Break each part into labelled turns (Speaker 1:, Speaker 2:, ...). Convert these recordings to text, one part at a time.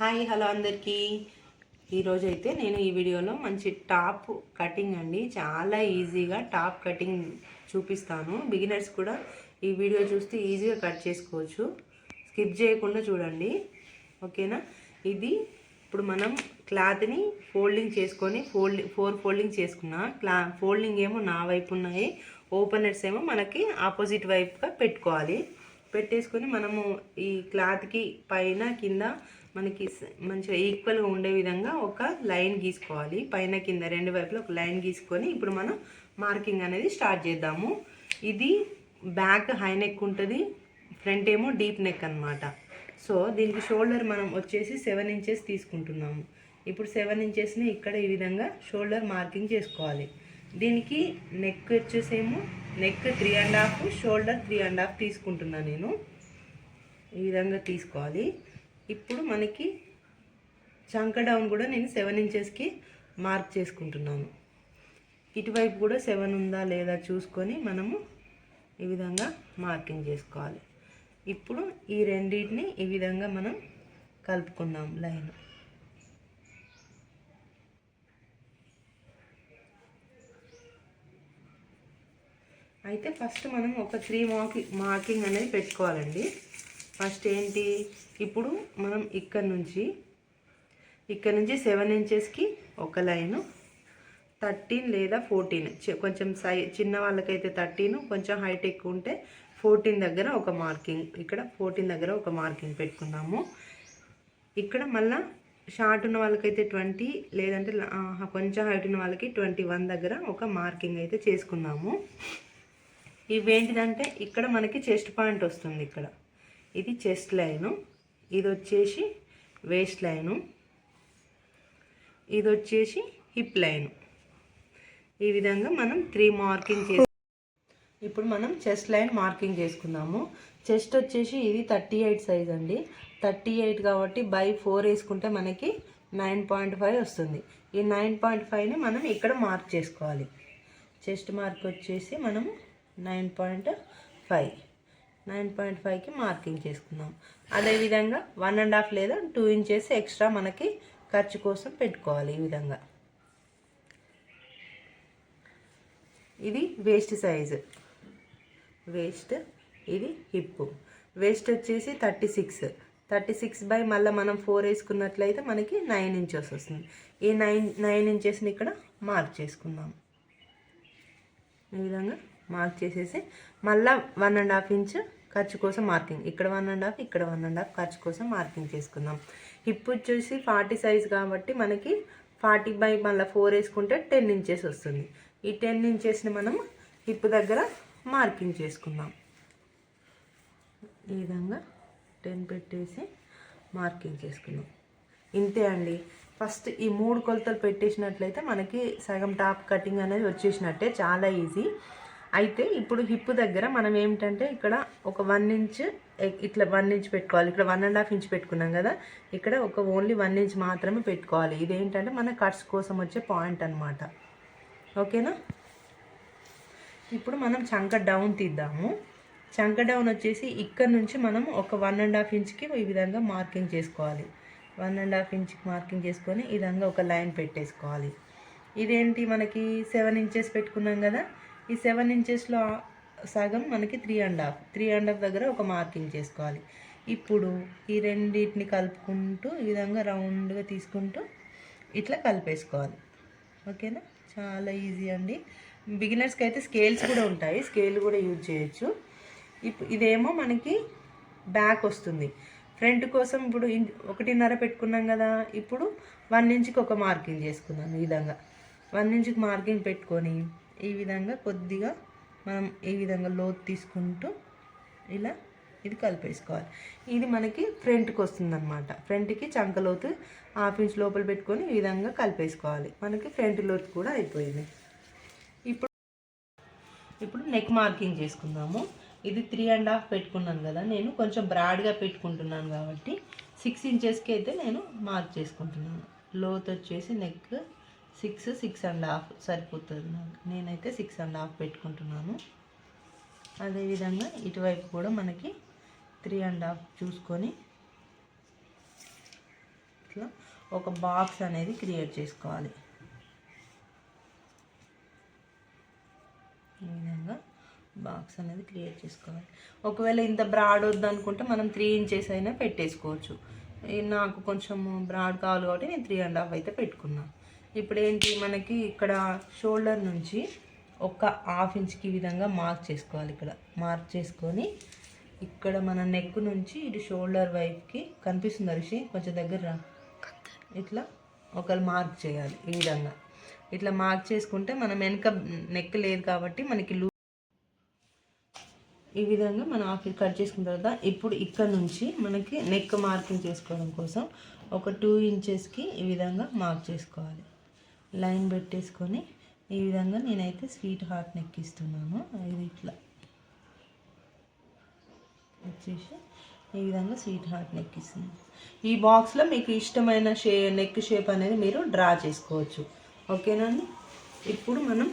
Speaker 1: Hi hello అందరికీ. ఈరోజు అయితే నేను ఈ వీడియోలో మంచి టాప్ కటింగ్ అండి. చాలా ఈజీగా టాప్ కటింగ్ చూపిస్తాను. బిగినర్స్ కూడా ఈ వీడియో చూస్తే ఈజీగా కట్ చేసుకోవచ్చు. స్కిప్ చేయకుండా చూడండి. ఓకేనా? ఇది ఇప్పుడు మనం క్లాత్ని ఫోల్డింగ్ చేసుకొని ఫోల్డ్ ఫోర్ ఫోల్డింగ్ చేసుకున్నా క్లా ఫోల్డింగ్ ఏమో నా వైపు ఉన్నాయి ఓపెనర్స్ ఏమో మనకి ఆపోజిట్ వైపుగా పెట్టుకోవాలి. పెట్టేసుకొని మనము ఈ క్లాత్కి పైన కింద మనకి మంచిగా ఈక్వల్గా ఉండే విధంగా ఒక లైన్ గీసుకోవాలి. పైన కింద రెండు వైపులు ఒక లైన్ గీసుకొని ఇప్పుడు మనం మార్కింగ్ అనేది స్టార్ట్ చేద్దాము. ఇది బ్యాక్ హై నెక్ ఉంటుంది ఫ్రంట్ ఏమో డీప్ నెక్ అనమాట సో దీనికి షోల్డర్ మనం వచ్చేసి సెవెన్ ఇంచెస్ తీసుకుంటున్నాము. ఇప్పుడు సెవెన్ ఇంచెస్ని ఇక్కడ ఈ విధంగా షోల్డర్ మార్కింగ్ చేసుకోవాలి. దీనికి నెక్ వచ్చేసేమో neck three and half shoulder three and half తీసుకుంటున్నాను నేను. ఈ విధంగా తీసుకోవాలి. ఇప్పుడు మనకి చంక డౌన్ కూడా నేను సెవెన్ ఇంచెస్కి మార్క్ చేసుకుంటున్నాను. ఇటువైపు కూడా సెవెన్ ఉందా లేదా చూసుకొని మనము ఈ విధంగా మార్కింగ్ చేసుకోవాలి. ఇప్పుడు ఈ రెండింటిని ఈ విధంగా మనం కలుపుకుందాం లైన్. అయితే ఫస్ట్ మనం ఒక త్రీ మార్కి మార్కింగ్ అనేది పెట్టుకోవాలండి. ఫస్ట్ ఏంటి? ఇప్పుడు మనం ఇక్కడ నుంచి ఇక్కడ నుంచి సెవెన్ ఇంచెస్కి ఒక లైను థర్టీన్ లేదా ఫోర్టీన్ కొంచెం సై చిన్న వాళ్ళకైతే థర్టీన్ కొంచెం హైట్ ఎక్కువ ఉంటే ఫోర్టీన్ దగ్గర ఒక మార్కింగ్ ఇక్కడ ఫోర్టీన్ దగ్గర ఒక మార్కింగ్ పెట్టుకున్నాము ఇక్కడ మళ్ళీ షార్ట్ ఉన్న వాళ్ళకైతే ట్వంటీ లేదంటే కొంచెం హైట్ ఉన్న వాళ్ళకి ట్వంటీ వన్ దగ్గర ఒక మార్కింగ్ అయితే చేసుకున్నాము ఇవేంటిదంటే ఇక్కడ మనకి చెస్ట్ పాయింట్ వస్తుంది ఇక్కడ. ఇది చెస్ట్ లైను ఇది వచ్చేసి వేస్ట్ లైను ఇది వచ్చేసి హిప్ లైను. ఈ విధంగా మనం త్రీ మార్కింగ్ చేసి ఇప్పుడు మనం చెస్ట్ లైన్ మార్కింగ్ చేసుకుందాము. చెస్ట్ వచ్చేసి ఇది థర్టీ ఎయిట్ సైజ్ అండి. థర్టీ ఎయిట్ కాబట్టి బై ఫోర్ వేసుకుంటే మనకి నైన్ పాయింట్ ఫైవ్ వస్తుంది. ఈ నైన్ పాయింట్ ఫైవ్ని మనం ఇక్కడ మార్క్ చేసుకోవాలి. చెస్ట్ మార్క్ వచ్చేసి మనం nine point five. Nine point ఫైవ్కి మార్కింగ్ చేసుకుందాం. అదేవిధంగా వన్ అండ్ హాఫ్ లేదా టూ ఇంచెస్ ఎక్స్ట్రా మనకి ఖర్చు కోసం పెట్టుకోవాలి ఈ విధంగా. ఇది వేస్ట్ సైజు. వేస్ట్ ఇది హిప్ వేస్ట్ వచ్చేసి thirty six. Thirty six by మళ్ళీ మనం ఫోర్ వేసుకున్నట్లయితే మనకి నైన్ ఇంచెస్ వస్తుంది. ఈ నైన్ నైన్ ఇంచెస్ని ఇక్కడ మార్క్ చేసుకుందాం. ఈ విధంగా మార్క్ చేసేసి మళ్ళీ వన్ అండ్ హాఫ్ ఇంచ్ ఖర్చు కోసం మార్కింగ్. ఇక్కడ వన్ అండ్ హాఫ్ ఇక్కడ వన్ అండ్ హాఫ్ ఖర్చు కోసం మార్కింగ్ చేసుకుందాం. హిప్ వచ్చేసి ఫార్టీ సైజ్ కాబట్టి మనకి ఫార్టీ బై మళ్ళీ ఫోర్ వేసుకుంటే టెన్ ఇంచెస్ వస్తుంది. ఈ టెన్ ఇంచెస్ని మనం హిప్ దగ్గర మార్కింగ్ చేసుకుందాం. ఈ విధంగా టెన్ పెట్టేసి మార్కింగ్ చేసుకుందాం. ఇంతే అండి. ఫస్ట్ ఈ మూడు కొలతలు పెట్టేసినట్లయితే మనకి సగం టాప్ కటింగ్ అనేది వచ్చేసినట్టే. చాలా ఈజీ అయితే ఇప్పుడు హిప్ దగ్గర మనం ఏమిటంటే ఇక్కడ ఒక వన్ ఇంచ్ ఇట్లా వన్ ఇంచ్ పెట్టుకోవాలి. ఇక్కడ వన్ అండ్ హాఫ్ ఇంచ్ పెట్టుకున్నాం కదా. ఇక్కడ ఒక ఓన్లీ వన్ ఇంచ్ మాత్రమే పెట్టుకోవాలి. ఇదేంటంటే మన కట్స్ కోసం వచ్చే పాయింట్ అనమాట ఓకేనా? ఇప్పుడు మనం చంక డౌన్ తీద్దాము. చంక డౌన్ వచ్చేసి ఇక్కడ నుంచి మనం ఒక వన్ అండ్ హాఫ్ ఇంచ్కి ఈ విధంగా మార్కింగ్ చేసుకోవాలి. వన్ అండ్ హాఫ్ ఇంచ్కి మార్కింగ్ చేసుకొని ఈ విధంగా ఒక లైన్ పెట్టేసుకోవాలి. ఇదేంటి మనకి సెవెన్ ఇంచెస్ పెట్టుకున్నాం కదా? ఈ సెవెన్ ఇంచెస్లో సగం మనకి three and half three and half దగ్గర ఒక మార్కింగ్ చేసుకోవాలి. ఇప్పుడు ఈ రెండింటిని కలుపుకుంటూ ఈ విధంగా రౌండ్గా తీసుకుంటూ ఇట్లా కలిపేసుకోవాలి. ఓకేనా చాలా ఈజీ అండి. బిగినర్స్కి అయితే స్కేల్స్ కూడా ఉంటాయి. స్కేల్ కూడా యూజ్ చేయొచ్చు. ఇప్పుడు ఇదేమో మనకి బ్యాక్ వస్తుంది. ఫ్రంట్ కోసం ఇప్పుడు ఒకటిన్నర పెట్టుకున్నాం కదా. ఇప్పుడు వన్ ఇంచ్కి ఒక మార్కింగ్ చేసుకున్నాను ఈ విధంగా. వన్ ఇంచ్కి మార్కింగ్ పెట్టుకొని ఈ విధంగా కొద్దిగా మనం ఈ విధంగా లోతు తీసుకుంటూ ఇలా ఇది కలిపేసుకోవాలి. ఇది మనకి ఫ్రంట్కి వస్తుందన్నమాట. ఫ్రంట్కి చంకలోతు హాఫ్ ఇంచ్ లోపల పెట్టుకొని ఈ విధంగా కలిపేసుకోవాలి. మనకి ఫ్రంట్ లోతు కూడా అయిపోయింది. ఇప్పుడు ఇప్పుడు నెక్ మార్కింగ్ చేసుకుందాము. ఇది త్రీ అండ్ హాఫ్ పెట్టుకున్నాను కదా నేను కొంచెం బ్రాడ్గా పెట్టుకుంటున్నాను కాబట్టి సిక్స్ ఇంచెస్కి అయితే నేను మార్క్ చేసుకుంటున్నాను. లోత్ వచ్చేసి neck six six and half సరిపోతుంది నాకు. నేనైతే సిక్స్ అండ్ హాఫ్ పెట్టుకుంటున్నాను. అదేవిధంగా ఇటువైపు కూడా మనకి త్రీ అండ్ హాఫ్ చూసుకొని ఇట్లా ఒక బాక్స్ అనేది క్రియేట్ చేసుకోవాలి. ఈ విధంగా బాక్స్ అనేది క్రియేట్ చేసుకోవాలి. ఒకవేళ ఇంత బ్రాడ్ వద్దు అనుకుంటే మనం త్రీ ఇంచెస్ అయినా పెట్టేసుకోవచ్చు. నాకు కొంచెం బ్రాడ్ కావాలి కాబట్టి నేను త్రీ అండ్ హాఫ్ అయితే పెట్టుకున్నాను ఇప్పుడు ఏంటి మనకి ఇక్కడ షోల్డర్ నుంచి ఒక హాఫ్ ఇంచ్కి ఈ విధంగా మార్క్ చేసుకోవాలి ఇక్కడ. మార్క్ చేసుకొని ఇక్కడ మన నెక్ నుంచి ఇటు షోల్డర్ వైపుకి కనిపిస్తుంది అరిషి కొంచెం దగ్గర రా. ఇట్లా ఒకరు మార్క్ చేయాలి ఈ విధంగా. ఇట్లా మార్క్ చేసుకుంటే మనం వెనక నెక్ లేదు కాబట్టి మనకి లూ ఈ విధంగా మనం ఆఫ్ కట్ చేసుకున్న తర్వాత ఇప్పుడు ఇక్కడ నుంచి మనకి నెక్ మార్కింగ్ చేసుకోవడం కోసం ఒక టూ ఇంచెస్కి ఈ విధంగా మార్క్ చేసుకోవాలి. లైన్ పెట్టేసుకొని ఈ విధంగా నేనైతే స్వీట్ హార్ట్ నెక్ ఇస్తున్నాను ఇది ఇట్లా. వచ్చేసి ఈ విధంగా స్వీట్ హార్ట్ నెక్ ఇస్తుంది ఈ బాక్స్లో మీకు ఇష్టమైన షే నెక్ షేప్ అనేది మీరు డ్రా చేసుకోవచ్చు. ఓకేనండి ఇప్పుడు మనం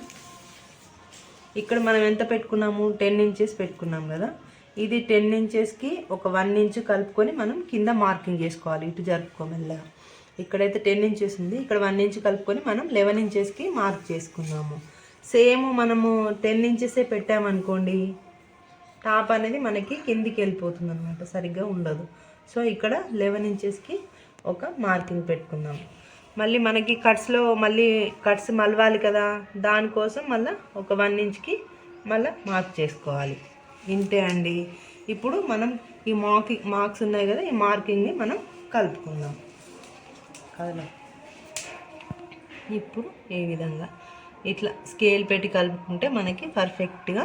Speaker 1: ఇక్కడ మనం ఎంత పెట్టుకున్నాము? టెన్ ఇంచెస్ పెట్టుకున్నాం కదా. ఇది టెన్ ఇంచెస్కి ఒక వన్ ఇంచ్ కలుపుకొని మనం కింద మార్కింగ్ చేసుకోవాలి. ఇటు జరుపుకోమెల్లగా ఇక్కడైతే టెన్ ఇంచెస్ ఉంది. ఇక్కడ వన్ ఇంచ్ కలుపుకొని మనం లెవెన్ ఇంచెస్కి మార్క్ చేసుకున్నాము సేమ్ మనము టెన్ ఇంచెసే పెట్టామనుకోండి టాప్ అనేది మనకి కిందికి వెళ్ళిపోతుంది అనమాట సరిగ్గా ఉండదు. సో ఇక్కడ లెవెన్ ఇంచెస్కి ఒక మార్కింగ్ పెట్టుకుందాం. మళ్ళీ మనకి కట్స్లో మళ్ళీ కట్స్ మలవాలి కదా దానికోసం మళ్ళీ ఒక వన్ ఇంచ్కి మళ్ళీ మార్క్ చేసుకోవాలి. ఇంతే అండి. ఇప్పుడు మనం ఈ మార్కింగ్ మార్క్స్ ఉన్నాయి కదా ఈ మార్కింగ్ని మనం కలుపుకుందాం. కదలా ఇప్పుడు ఏ విధంగా ఇట్లా స్కేల్ పెట్టి కలుపుకుంటే మనకి పర్ఫెక్ట్గా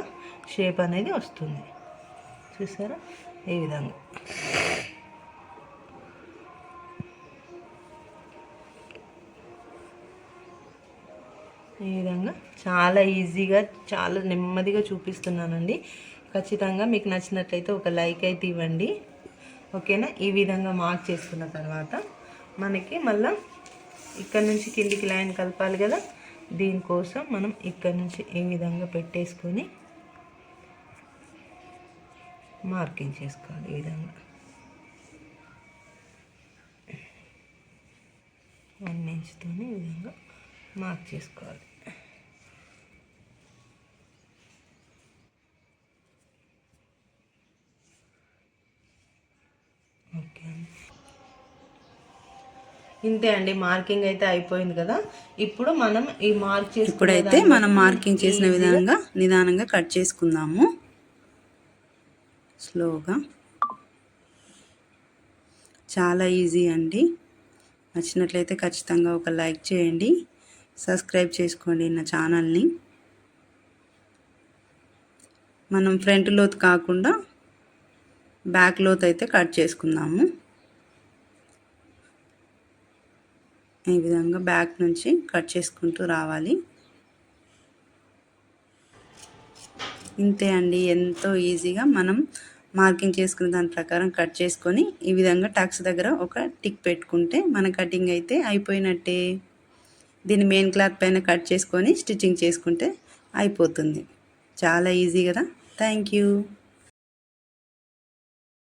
Speaker 1: షేప్ అనేది వస్తుంది. చూసారా? ఈ విధంగా. ఈ విధంగా చాలా ఈజీగా చాలా నెమ్మదిగా చూపిస్తున్నానండి. ఖచ్చితంగా మీకు నచ్చినట్లయితే ఒక లైక్ అయితే ఇవ్వండి. ఓకేనా? ఈ విధంగా మార్క్ చేసుకున్న తర్వాత మనకి మళ్ళా ఇక్కడ నుంచి కిందికి లైన్ కలపాలి కదా? దీనికోసం మనం ఇక్కడ నుంచి ఈ విధంగా పెట్టేసుకొని మార్కింగ్ చేసుకోవాలి ఈ విధంగా. వన్ ఇంచ్తో ఈ విధంగా మార్క్ చేసుకోవాలి ఓకే అండి ఇంతే అండి మార్కింగ్ అయితే అయిపోయింది కదా. ఇప్పుడు మనం ఈ మార్క్ చేసి
Speaker 2: ఇప్పుడైతే మనం మార్కింగ్ చేసిన విధంగా నిదానంగా కట్ చేసుకుందాము. స్లోగా. చాలా ఈజీ అండి. నచ్చినట్లయితే ఖచ్చితంగా ఒక లైక్ చేయండి. సబ్స్క్రైబ్ చేసుకోండి నా ఛానల్ని. మనం ఫ్రంట్ లోత్ కాకుండా బ్యాక్ లోత్ అయితే కట్ చేసుకుందాము. ఈ విధంగా బ్యాక్ నుంచి కట్ చేసుకుంటూ రావాలి. ఇంతే అండి. ఎంతో ఈజీగా మనం మార్కింగ్ చేసుకున్న దాని ప్రకారం కట్ చేసుకొని ఈ విధంగా టాక్స్ దగ్గర ఒక టిక్ పెట్టుకుంటే మన కటింగ్ అయితే అయిపోయినట్టే. దీన్ని మెయిన్ క్లాత్ పైన కట్ చేసుకొని స్టిచ్చింగ్ చేసుకుంటే అయిపోతుంది. చాలా ఈజీ కదా. Thank you.